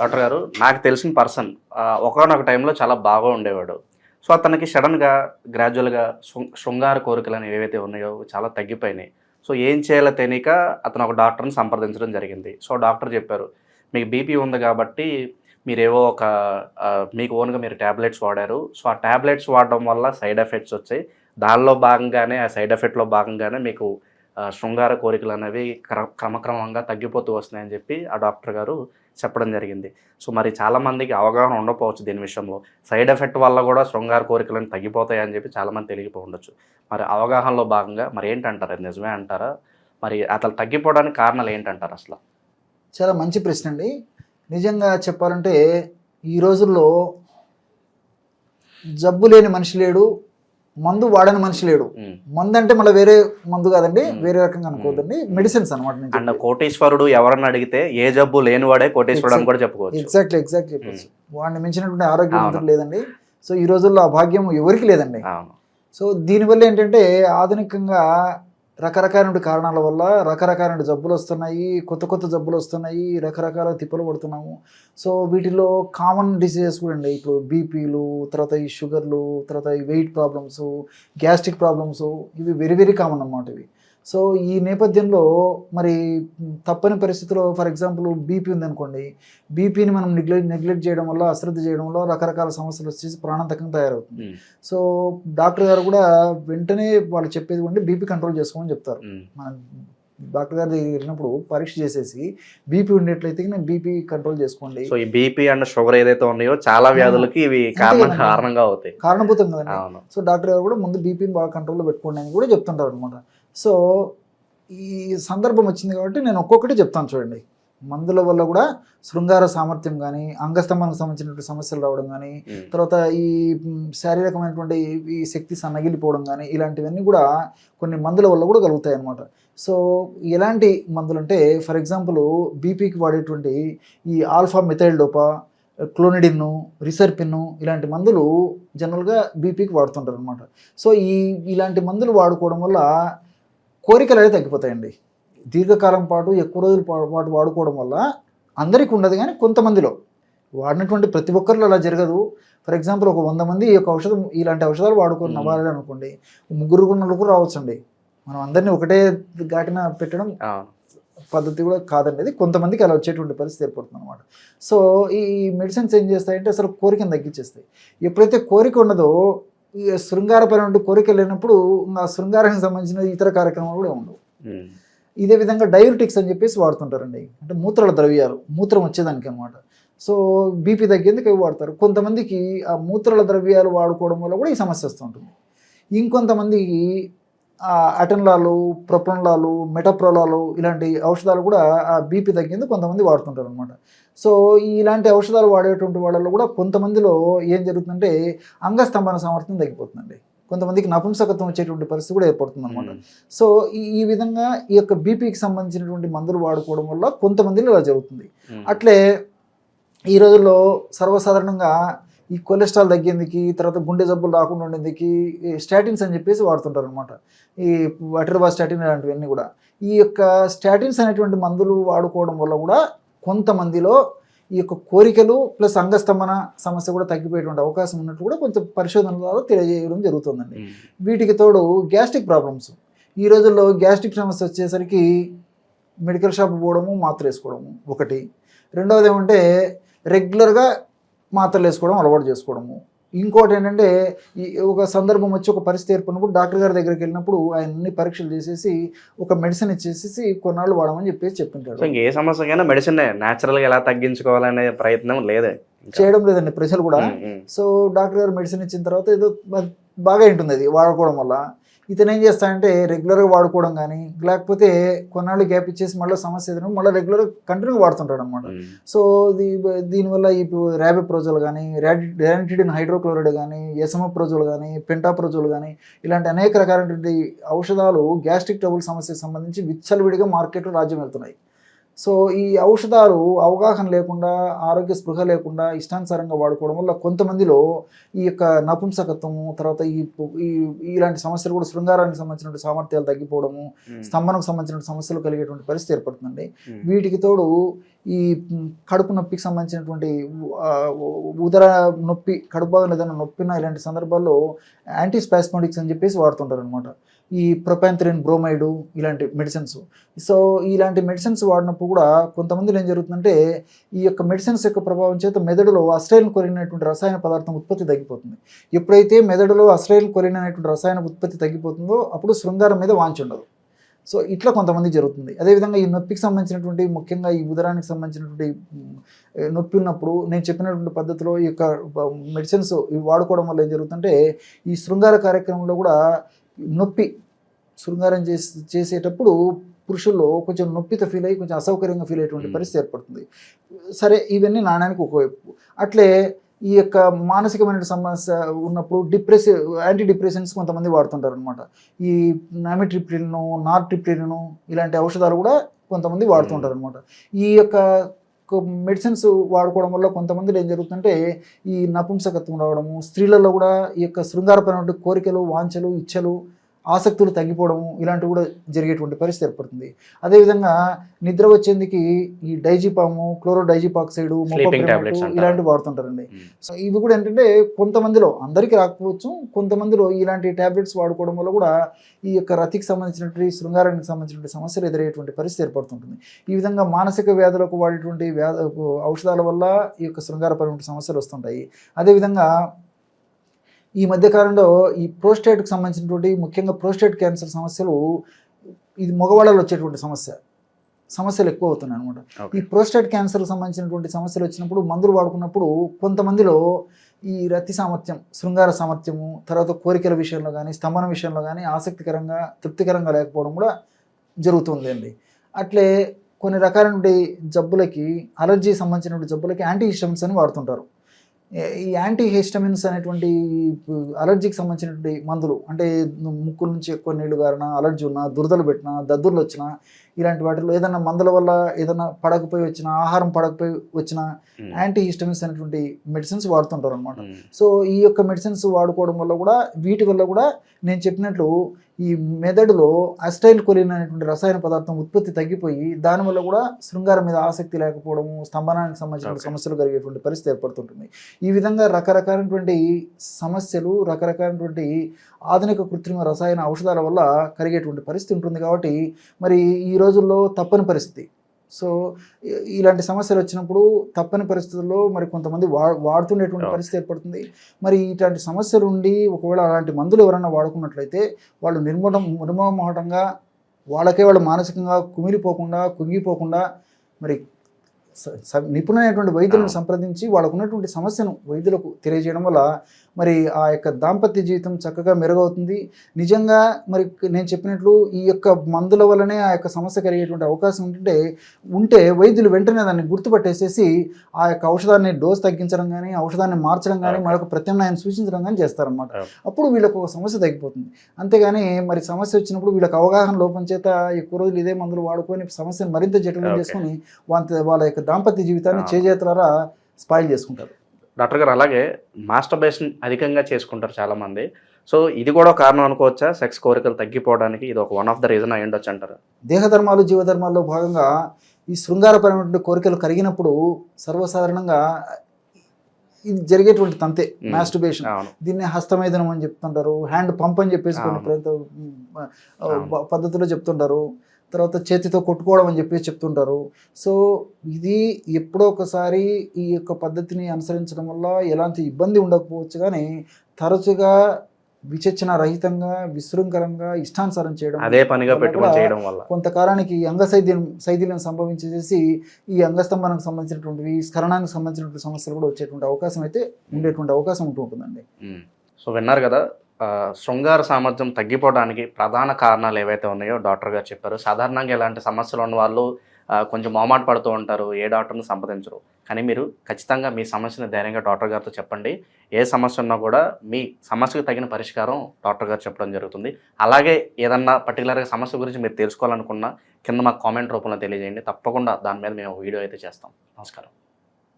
Doctor గారు నాకు తెలిసిన పర్సన్ ఒకనొక టైంలో చాలా బాగా ఉండేవాడు. సో అతనికి సడన్గా గ్రాడ్యువల్గా శృంగార కోరికలు అనేవి ఏవైతే ఉన్నాయో చాలా తగ్గిపోయినాయి. సో ఏం చేయాలో తెలియక అతను ఒక డాక్టర్ని సంప్రదించడం జరిగింది. సో డాక్టర్ చెప్పారు మీకు బీపీ ఉంది కాబట్టి మీరేవో ఒక మీకు ఓన్గా మీరు ట్యాబ్లెట్స్ వాడారు. సో ఆ ట్యాబ్లెట్స్ వాడడం వల్ల సైడ్ ఎఫెక్ట్స్ వచ్చాయి. దానిలో భాగంగానే ఆ సైడ్ ఎఫెక్ట్లో భాగంగానే మీకు శృంగార కోరికలు అనేవి క్ర క్రమక్రమంగా తగ్గిపోతూ వస్తున్నాయని చెప్పి ఆ డాక్టర్ గారు చెప్పడం జరిగింది. సో మరి చాలామందికి అవగాహన ఉండకపోవచ్చు దీని విషయంలో. సైడ్ ఎఫెక్ట్ వల్ల కూడా శృంగార కోరికలను తగ్గిపోతాయని చెప్పి చాలామంది తెలియపో ఉండొచ్చు. మరి అవగాహనలో భాగంగా మరి ఏంటంటారు? అది నిజమే అంటారా? మరి అతను తగ్గిపోవడానికి కారణాలు ఏంటంటారు అసలు? చాలా మంచి ప్రశ్న అండి. నిజంగా చెప్పాలంటే ఈ రోజుల్లో జబ్బు లేని మనిషి లేడు మందు వాడని మనిషి లేడు. మందు అంటే మళ్ళీ వేరే మందు కాదండి. వేరే రకంగా అనుకోవద్దండి. మెడిసిన్స్ అనమాట అండ్ కోటీశ్వరుడు ఎవరన్నా అడిగితే ఏ జబ్బు లేనివాడే కోటీశ్వరుడు అని కూడా చెప్పుకోవచ్చు. ఎగ్జాక్ట్లీ ఎగ్జాక్ట్లీ చెప్పచ్చు. వాడిని మించినటువంటి ఆరోగ్యం లేదండి. సో ఈ రోజుల్లో ఆ భాగ్యం ఎవరికి లేదండి. సో దీనివల్ల ఏంటంటే ఆధునికంగా రకరకాల కారణాల వల్ల రకరకాల జబ్బులు వస్తున్నాయి కొత్త కొత్త జబ్బులు వస్తున్నాయి రకరకాల తిప్పలు పడుతున్నాము. సో వీటిలో కామన్ డిసీజెస్ కూడా అండి ఇప్పుడు బీపీలు తర్వాత ఈ షుగర్లు తర్వాత ఈ వెయిట్ ప్రాబ్లమ్స్ గ్యాస్ట్రిక్ ప్రాబ్లమ్స్ ఇవి వెరీ వెరీ కామన్ అన్నమాట ఇవి. సో ఈ నేపథ్యంలో మరి తప్పని పరిస్థితిలో ఫర్ ఎగ్జాంపుల్ బీపీ ఉందనుకోండి బీపీని మనం నెగ్లెక్ట్ నెగ్లెక్ట్ చేయడం వల్ల అశ్రద్ధ చేయడం వల్ల రకరకాల సమస్యలు వచ్చేసి ప్రాణాంతకంగా తయారవుతుంది. సో డాక్టర్ గారు కూడా వెంటనే వాళ్ళు చెప్పేది ఉండి బీపీ కంట్రోల్ చేసుకోమని చెప్తారు. మన డాక్టర్ గారి దగ్గరికి వెళ్ళినప్పుడు పరీక్ష చేసేసి బీపీ ఉండేట్లయితే నేను బీపీ కంట్రోల్ చేసుకోండి. సో ఈ బీపీ అండ్ షుగర్ ఏదైతే ఉన్నాయో చాలా వ్యాధులకి ఇవి కారణం. కారణంగా అవుతాయి. కారణభూతం కదండి అవును. సో డాక్టర్ గారు కూడా ముందు బీపీని బాగా కంట్రోల్లో పెట్టుకోండి అని కూడా చెప్తుంటారు అనమాట సో ఈ సందర్భం వచ్చింది కాబట్టి నేను ఒక్కొక్కటి చెప్తాను చూడండి. మందుల వల్ల కూడా శృంగార సామర్థ్యం కానీ అంగస్తంభానికి సంబంధించినటువంటి సమస్యలు రావడం కానీ. తర్వాత ఈ శారీరకమైనటువంటి ఈ శక్తి సన్నగిలిపోవడం కానీ ఇలాంటివన్నీ కూడా కొన్ని మందుల వల్ల కూడా కలుగుతాయి అన్నమాట సో ఎలాంటి మందులు అంటే ఫర్ ఎగ్జాంపుల్ బీపీకి వాడేటువంటి ఈ alpha methyl dopa clonidine reserpine ఇలాంటి మందులు జనరల్గా బీపీకి వాడుతుంటారు అనమాట సో ఈ ఇలాంటి మందులు వాడుకోవడం వల్ల కోరికలు అనేది తగ్గిపోతాయండి. దీర్ఘకాలం పాటు ఎక్కువ రోజుల పాటు వాడుకోవడం వల్ల అందరికీ ఉండదు కానీ కొంతమందిలో. వాడినటువంటి ప్రతి ఒక్కరిలో అలా జరగదు. ఫర్ ఎగ్జాంపుల్ ఒక వంద మంది ఈ యొక్క ఔషధం ఇలాంటి ఔషధాలు వాడుకొని. నవ్వాలి అనుకోండి ముగ్గురు నలుగురు రావచ్చండి. మనం అందరినీ ఒకటే ఘాటిన పెట్టడం పద్ధతి కూడా కాదండి. కొంతమందికి అలా వచ్చేటువంటి పరిస్థితి ఏర్పడుతుంది అనమాట సో ఈ మెడిసిన్స్ ఏం చేస్తాయంటే అసలు కోరికను తగ్గించేస్తాయి. ఎప్పుడైతే కోరిక ఉండదో ఈ శృంగారపరమైన కోరిక లేనప్పుడు ఆ శృంగారానికి సంబంధించిన ఇతర కార్యక్రమాలు కూడా ఉండవు. ఇదే విధంగా డయూరిటిక్స్ అని చెప్పేసి వాడుతుంటారండి. అంటే మూత్రాల ద్రవ్యాలు మూత్రం వచ్చేదానికి అనమాట సో బీపీ తగ్గేందుకు అవి వాడతారు. కొంతమందికి ఆ మూత్రాల ద్రవ్యాలు వాడుకోవడం వల్ల కూడా ఈ సమస్య వస్తుంటుంది ఇంకొంతమందికి ఆ అటెన్లాలు ప్రొపన్లాలు మెటప్రోలాలు ఇలాంటి ఔషధాలు కూడా ఆ బీపీ తగ్గేందుకు కొంతమంది వాడుతుంటారు అనమాట సో ఇలాంటి ఔషధాలు వాడేటువంటి వాళ్ళలో కూడా కొంతమందిలో ఏం జరుగుతుందంటే అంగస్తంభన సామర్థ్యం తగ్గిపోతుందండి కొంతమందికి నపుంసకత్వం వచ్చేటువంటి పరిస్థితి కూడా ఏర్పడుతుంది అనమాట. సో ఈ ఈ విధంగా ఈ యొక్క బీపీకి సంబంధించినటువంటి మందులు వాడుకోవడం వల్ల కొంతమందిలో ఇలా జరుగుతుంది. అట్లే ఈ రోజుల్లో సర్వసాధారణంగా ఈ కొలెస్ట్రాల్ తగ్గేందుకు తర్వాత గుండె జబ్బులు రాకుండా ఉండేందుకు ఈ స్టాటిన్స్ అని చెప్పేసి వాడుతుంటారు అనమాట ఈ అటర్బా స్టాటిన్ ఇలాంటివన్నీ కూడా. ఈ యొక్క స్టాటిన్స్ అనేటువంటి మందులు వాడుకోవడం వల్ల కూడా కొంతమందిలో ఈ యొక్క కోరికలు ప్లస్ అంగస్తంభన సమస్య కూడా తగ్గిపోయేటువంటి అవకాశం ఉన్నట్టు కూడా కొంచెం పరిశోధనల ద్వారా తెలియజేయడం జరుగుతుందండి. వీటికి తోడు గ్యాస్ట్రిక్ ప్రాబ్లమ్స్. ఈ రోజుల్లో గ్యాస్ట్రిక్ సమస్య వచ్చేసరికి మెడికల్ షాప్ పోవడము మాత్రలు వేసుకోవడము ఒకటి. రెండవది ఏమంటే రెగ్యులర్గా మాత్రలు వేసుకోవడం అలవాటు చేసుకోవడము ఇంకోటి ఏంటంటే ఈ ఒక సందర్భం వచ్చి ఒక పరిస్థితి ఏర్పడినప్పుడు డాక్టర్ గారి దగ్గరికి వెళ్ళినప్పుడు ఆయన అన్ని పరీక్షలు చేసేసి ఒక మెడిసిన్ ఇచ్చేసేసి కొన్నాళ్ళు వాడమని చెప్పేసి చెప్పింటాడు ఏ సమస్యకైనా మెడిసిన్ న్యాచురల్గా ఎలా తగ్గించుకోవాలనే ప్రయత్నం లేదే. చేయడం లేదండి ప్రజలు కూడా. సో డాక్టర్ గారు మెడిసిన్ ఇచ్చిన తర్వాత ఏదో బాగా ఉంటుంది అది వాడుకోవడం వల్ల ఇతను ఏం చేస్తాడంటే రెగ్యులర్గా వాడుకోవడం కానీ లేకపోతే కొన్నాళ్ళు గ్యాప్ ఇచ్చేసి మళ్ళీ సమస్య ఎదురు మళ్ళీ రెగ్యులర్గా కంటిన్యూగా వాడుతుంటాడు అనమాట. సో దీ దీనివల్ల ఇప్పుడు ర్యాబిప్రోజోల్ కానీ ర్యానిటిడిన్ హైడ్రోక్లోరైడ్ కానీ ఎసమప్రోజోల్ కానీ పెంటాప్రోజోల్ కానీ ఇలాంటి అనేక రకాలైనటువంటి ఔషధాలు గ్యాస్ట్రిక్ ట్రబుల్ సమస్యకు సంబంధించి విచ్చలవిడిగా మార్కెట్లో రాజ్యం వెళ్తున్నాయి సో ఈ ఔషధాలు అవగాహన లేకుండా ఆరోగ్య స్పృహ లేకుండా ఇష్టానుసారంగా వాడుకోవడం వల్ల కొంతమందిలో ఈ యొక్క నపుంసకత్వము తర్వాత ఈ ఈ ఇలాంటి సమస్యలు కూడా శృంగారానికి సంబంధించిన సామర్థ్యాలు తగ్గిపోవడము స్తంభనకు సంబంధించిన సమస్యలు కలిగేటువంటి పరిస్థితి ఏర్పడుతుందండి. వీటికి తోడు ఈ కడుపు నొప్పికి సంబంధించినటువంటి ఉదర నొప్పి కడుపు భాగం ఏదైనా నొప్పిన ఇలాంటి సందర్భాల్లో యాంటీ స్పాస్మోటిక్స్ అని చెప్పేసి వాడుతుంటారు అనమాట ఈ ప్రొపాంథరిన్ బ్రోమైడు ఇలాంటి మెడిసిన్స్ సో ఇలాంటి మెడిసిన్స్ వాడినప్పుడు కూడా కొంతమందిలో ఏం జరుగుతుందంటే ఈ యొక్క మెడిసిన్స్ యొక్క ప్రభావం చేత మెదడులో అస్ట్రైల్ కొరినటువంటి రసాయన పదార్థం ఉత్పత్తి తగ్గిపోతుంది. ఎప్పుడైతే మెదడులో అస్ట్రైల్ కొరిన్ అనేటువంటి రసాయన ఉత్పత్తి తగ్గిపోతుందో అప్పుడు శృంగారం మీద వాంచి ఉండదు. సో ఇట్లా కొంతమంది జరుగుతుంది. అదేవిధంగా ఈ నొప్పికి సంబంధించినటువంటి ముఖ్యంగా ఈ ఉదరానికి సంబంధించినటువంటి నొప్పి ఉన్నప్పుడు నేను చెప్పినటువంటి పద్ధతిలో ఈ యొక్క మెడిసిన్స్ ఇవి వాడుకోవడం వల్ల ఏం జరుగుతుందంటే ఈ శృంగార కార్యక్రమంలో కూడా నొప్పి శృంగారం చేసి చేసేటప్పుడు పురుషుల్లో కొంచెం నొప్పితో ఫీల్ అయ్యి కొంచెం అసౌకర్యంగా ఫీల్ అయ్యేటువంటి. పరిస్థితి ఏర్పడుతుంది. సరే ఇవన్నీ నాణ్యానికి ఒకవైపు. అట్లే ఈ యొక్క మానసికమైన సమస్య ఉన్నప్పుడు డిప్రెసివ్ యాంటీ డిప్రెషన్స్ కొంతమంది వాడుతుంటారు అనమాట ఈ నామిట్రిప్రిల్ను నార్ట్రిప్రిల్ను ఇలాంటి ఔషధాలు కూడా కొంతమంది వాడుతుంటారు అనమాట ఈ యొక్క మెడిసిన్స్ వాడుకోవడం వల్ల కొంతమందిలో ఏం జరుగుతుంటే ఈ నపుంసకత్వం రావడము స్త్రీలలో కూడా ఈ యొక్క శృంగారపరమైన కోరికలు వాంఛలు ఇచ్చలు ఆసక్తులు తగ్గిపోవడము ఇలాంటివి కూడా జరిగేటువంటి పరిస్థితి ఏర్పడుతుంది అదేవిధంగా నిద్ర వచ్చేందుకు ఈ డైజిపాము క్లోరో డైజిపాక్సైడ్. ఇలాంటివి వాడుతుంటారండి. సో ఇవి కూడా ఏంటంటే కొంతమందిలో అందరికీ రాకపోవచ్చు కొంతమందిలో ఇలాంటి టాబ్లెట్స్ వాడుకోవడం వల్ల కూడా ఈ యొక్క రతికి సంబంధించినటువంటి శృంగారానికి సంబంధించినటువంటి సమస్యలు ఎదురయ్యేటువంటి పరిస్థితి ఏర్పడుతుంటుంది ఈ విధంగా మానసిక వ్యాధులకు వాడేటువంటి వ్యాధ ఔషధాల వల్ల ఈ యొక్క శృంగారపరమైన సమస్యలు వస్తుంటాయి అదేవిధంగా ఈ మధ్యకాలంలో ఈ ప్రోస్టేట్కి సంబంధించినటువంటి ముఖ్యంగా ప్రోస్టేట్ క్యాన్సర్ సమస్యలు ఇది మగవాళ్ళలో వచ్చేటువంటి సమస్య. సమస్యలు ఎక్కువ అవుతున్నాయి అనమాట ఈ ప్రోస్టేట్ క్యాన్సర్కి సంబంధించినటువంటి సమస్యలు వచ్చినప్పుడు మందులు వాడుకున్నప్పుడు కొంతమందిలో ఈ రతి సామర్థ్యం శృంగార సామర్థ్యము తర్వాత కోరికల విషయంలో కానీ స్తంభన విషయంలో కానీ ఆసక్తికరంగా తృప్తికరంగా లేకపోవడం కూడా జరుగుతుంది అండి అట్లే కొన్ని రకాలైనటువంటి జబ్బులకి అలర్జీ సంబంధించినటువంటి జబ్బులకి యాంటీ హిస్టమిన్స్ అని వాడుతుంటారు. ఈ యాంటీ హిస్టమిన్స్ అనేటువంటి అలర్జీకి సంబంధించినటువంటి మందులు అంటే ముక్కు నుంచి ఎక్కువ నీళ్ళు గారినా అలర్జీ ఉన్నా దురదలు పెట్టినా దద్దుర్లు వచ్చినా ఇలాంటి వాటిలో ఏదైనా మందుల వల్ల ఏదైనా పడకపోయి వచ్చినా ఆహారం పడకపోయి వచ్చినా. యాంటీ హిస్టమిన్స్ అనేటువంటి మెడిసిన్స్ వాడుతుంటారు అనమాట. సో ఈ యొక్క మెడిసిన్స్ వాడుకోవడం వల్ల కూడా వీటి వల్ల కూడా నేను చెప్పినట్లు ఈ మెదడులో అస్టైల్ కొలిన్ అనేటువంటి రసాయన పదార్థం ఉత్పత్తి తగ్గిపోయి దానివల్ల కూడా శృంగారం మీద ఆసక్తి లేకపోవడము స్తంభనానికి సంబంధించిన. సమస్యలు కలిగేటువంటి పరిస్థితి ఏర్పడుతుంటుంది ఈ విధంగా రకరకాలైనటువంటి సమస్యలు రకరకాలైనటువంటి ఆధునిక కృత్రిమ రసాయన ఔషధాల వల్ల కలిగేటువంటి పరిస్థితి ఉంటుంది కాబట్టి మరి ఈ రోజుల్లో తప్పని పరిస్థితి సో ఇలాంటి సమస్యలు వచ్చినప్పుడు తప్పని పరిస్థితుల్లో మరి కొంతమంది వా వాడుతుండేటువంటి. పరిస్థితి ఏర్పడుతుంది మరి ఇట్లాంటి సమస్యలు ఉండి ఒకవేళ అలాంటి మందులు ఎవరైనా వాడుకున్నట్లయితే వాళ్ళు నిర్మూలం నిర్మోహమాటంగా వాళ్ళకే వాళ్ళు మానసికంగా కుమిలిపోకుండా కుంగిపోకుండా మరి నిపుణులైనటువంటి వైద్యులను. సంప్రదించి వాళ్ళకు ఉన్నటువంటి సమస్యను వైద్యులకు తెలియజేయడం వల్ల మరి ఆ యొక్క దాంపత్య జీవితం చక్కగా మెరుగవుతుంది నిజంగా మరి నేను చెప్పినట్లు ఈ యొక్క మందుల వల్లనే ఆ యొక్క సమస్య కలిగేటువంటి అవకాశం ఉంటుంటే ఉంటే వైద్యులు వెంటనే దాన్ని గుర్తుపట్టేసేసి ఆ యొక్క ఔషధాన్ని డోస్ తగ్గించడం కానీ ఔషధాన్ని మార్చడం కానీ. మరొక ప్రత్యామ్నాయం సూచించడం కానీ చేస్తారనమాట. అప్పుడు వీళ్ళకు ఒక సమస్య తగ్గిపోతుంది అంతేగాని మరి సమస్య వచ్చినప్పుడు వీళ్ళకి అవగాహన లోపం చేత ఎక్కువ రోజులు ఇదే మందులు వాడుకొని సమస్యను మరింత జటిలం. చేసుకొని వాళ్ళ వాళ్ళ యొక్క దాంపత్య జీవితాన్ని. చేజేతలారా స్పాయిల్ చేసుకుంటారు. డాక్టర్ గారు అలాగే మాస్టర్బేషన్ అధికంగా చేసుకుంటారు చాలా మంది సో ఇది కూడా కారణం అనుకోవచ్చా? సెక్స్ కోరికలు తగ్గిపోవడానికి ఇది ఒక వన్ ఆఫ్ ద రీజన్ అయి ఉండొచ్చు అంటారు. దేహధర్మాలు జీవధర్మాల్లో భాగంగా ఈ శృంగారపరమైనటువంటి కోరికలు కలిగినప్పుడు సర్వసాధారణంగా ఇది జరిగేటువంటి తంతే అవును. దీన్ని హస్తమైదనం అని చెప్తుంటారు హ్యాండ్ పంప్ అని చెప్పేసి కొన్ని పద్ధతిలో చెప్తుంటారు. తర్వాత చేతితో కొట్టుకోవడం అని చెప్పేసి చెప్తుంటారు. సో ఇది ఎప్పుడో ఒకసారి ఈ యొక్క పద్ధతిని అనుసరించడం వల్ల ఎలాంటి ఇబ్బంది ఉండకపోవచ్చు కానీ తరచుగా విచక్షణ రహితంగా విశృంఖలంగా ఇష్టానుసారం చేయడం అదే పనిగా పెట్టుకొని చేయడం వల్ల. కొంతకాలానికి అంగశైద్యం శైథిల్యం సంభవించేసి ఈ అంగస్తంభనకు సంబంధించినటువంటివి స్కరణానికి సంబంధించినటువంటి సమస్యలు కూడా వచ్చేటువంటి అవకాశం అయితే ఉండేటువంటి అవకాశం ఉంటూ ఉంటుందండి. సో విన్నారు కదా శృంగార సామర్థ్యం తగ్గిపోవడానికి ప్రధాన కారణాలు ఏవైతే ఉన్నాయో డాక్టర్ గారు చెప్పారు. సాధారణంగా ఇలాంటి సమస్యలు ఉన్న వాళ్ళు కొంచెం మొహమాట పడుతూ ఉంటారు ఏ డాక్టర్ని సంప్రదించరు. కానీ మీరు ఖచ్చితంగా మీ సమస్యను ధైర్యంగా డాక్టర్ గారితో చెప్పండి. ఏ సమస్య ఉన్నా కూడా మీ సమస్యకు తగిన పరిష్కారం డాక్టర్ గారు చెప్పడం జరుగుతుంది. అలాగే ఏదన్నా పర్టికులర్గా సమస్య గురించి మీరు తెలుసుకోవాలనుకున్నా కింద మాకు కామెంట్ రూపంలో తెలియజేయండి. తప్పకుండా దాని మీద మేము వీడియో అయితే చేస్తాం. నమస్కారం.